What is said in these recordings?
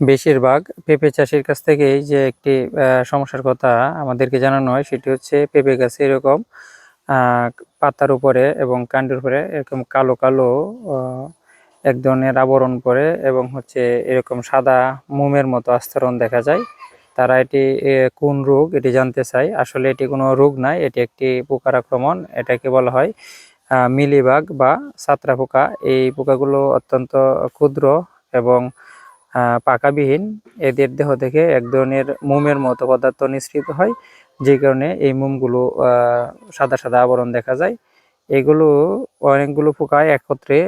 বেশিরভাগ পেঁপে চাষির কাছ থেকেই যে একটি সমস্যার কথা আমাদেরকে জানানো হয়, সেটি হচ্ছে পেঁপে গাছে এরকম পাতার উপরে এবং কাণ্ডের উপরে এরকম কালো কালো এক ধরনের আবরণ পড়ে এবং হচ্ছে এরকম সাদা মোমের মতো আস্তরণ দেখা যায়। তারা এটি কোন রোগ এটি জানতে চায়। আসলে এটি কোনো রোগ নয় এটি একটি পোকার আক্রমণ এটাকে বলা হয় মিলিবাগ বা সাতরা পোকা এই পোকাগুলো অত্যন্ত ক্ষুদ্র এবং পাকাবিহীন। এদের দেহ থেকে এক ধরনের মোমের মতো পদার্থ নিঃসৃত হয়, যে কারণে এই মোমগুলো সাদা সাদা আবরণ দেখা যায়। এগুলো অনেকগুলো পোকায় একত্রে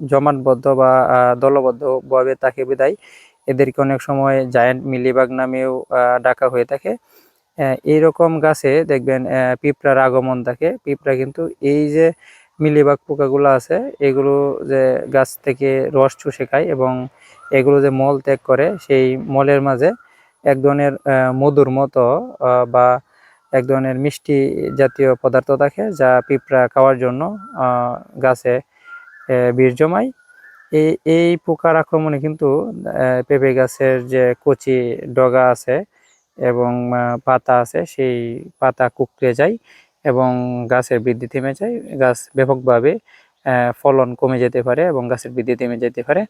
জমাটবদ্ধ বা দলবদ্ধভাবে তাকে বিদায়। এদেরকে অনেক সময় জায়ান্ট মিলিবাগ নামেও ডাকা হয়ে থাকে। এইরকম গাছে দেখবেন পিঁপড়ার আগমন থাকে। পিঁপড়া কিন্তু এই যে মিলিবাগ পোকাগুলো আছে, এগুলো যে গাছ থেকে রস চুষে খায় এবং এগুলো যে মল ত্যাগ করে, সেই মলের মাঝে এক ধরনের মধুর মতো বা এক ধরনের মিষ্টি জাতীয় পদার্থ থাকে যা পিঁপড়া খাওয়ার জন্য গাছে বীর জমায়। এই এই পোকার আক্রমণে কিন্তু পেঁপে গাছের যে কচি ডগা আছে এবং পাতা আছে, সেই পাতা কুকড়ে যায়। এবং গাছের বৃদ্ধি থেমে যায়। গাছ ব্যাপকভাবে ফলন কমে যেতে পারে এবং গাছের বৃদ্ধি থেমে যেতে পারে।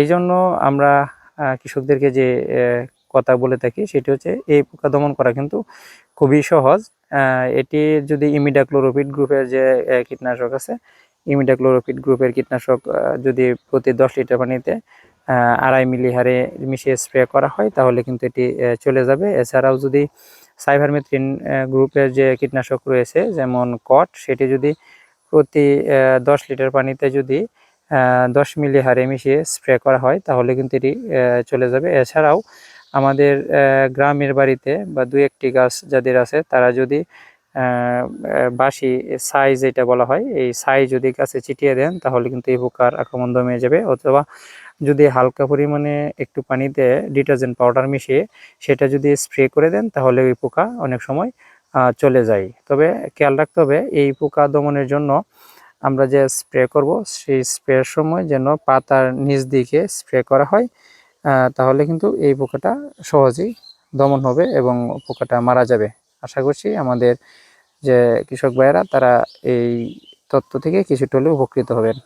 এই জন্য আমরা কৃষকদেরকে যে কথা বলে থাকি সেটি হচ্ছে এই পোকা দমন করা কিন্তু খুবই সহজ। এটি যদি ইমিডাক্লোরোপিড গ্রুপের যে কীটনাশক আছে ইমিডাক্লোরোপিড গ্রুপের কীটনাশক যদি প্রতি দশ লিটার পানিতে আড়াই মিলি হারে মিশিয়ে স্প্রে করা হয়, তাহলে কিন্তু এটি চলে যাবে। এছাড়াও যদি সাইভারমেথ্রিন গ্রুপের যে কীটনাশক রয়েছে, যেমন কট, সেটি যদি প্রতি দশ লিটার পানিতে যদি দশ মিলি হারে মিশিয়ে স্প্রে করা হয়, তাহলে কিন্তু এটি চলে যাবে। এছাড়াও আমাদের গ্রামের বাড়িতে বা দু একটি গাছ যাদের আছে, তারা যদি আহ, সাইজ যেটা বলা হয় এই ছাই যদি গাছে ছিটিয়ে দেন তাহলে কিন্তু এই পোকার আক্রমণ দমে যাবে। অথবা যদি হালকা পরিমাণে একটু পানিতে ডিটারজেন্ট পাউডার মিশিয়ে সেটা যদি স্প্রে করে দেন তাহলে ওই পোকা অনেক সময় চলে যায়। তবে খেয়াল রাখতে হবে এই পোকা দমনের জন্য আমরা যে স্প্রে করব সেই স্প্রের সময় যেন পাতার নিচ দিকে স্প্রে করা হয় তাহলে কিন্তু এই পোকাটা সহজেই দমন হবে এবং পোকাটা মারা যাবে। আশা করছি আমাদের যে কৃষক ভাইয়েরা তারা এই তথ্য থেকে কিছুটা হলেও উপকৃত হবেন।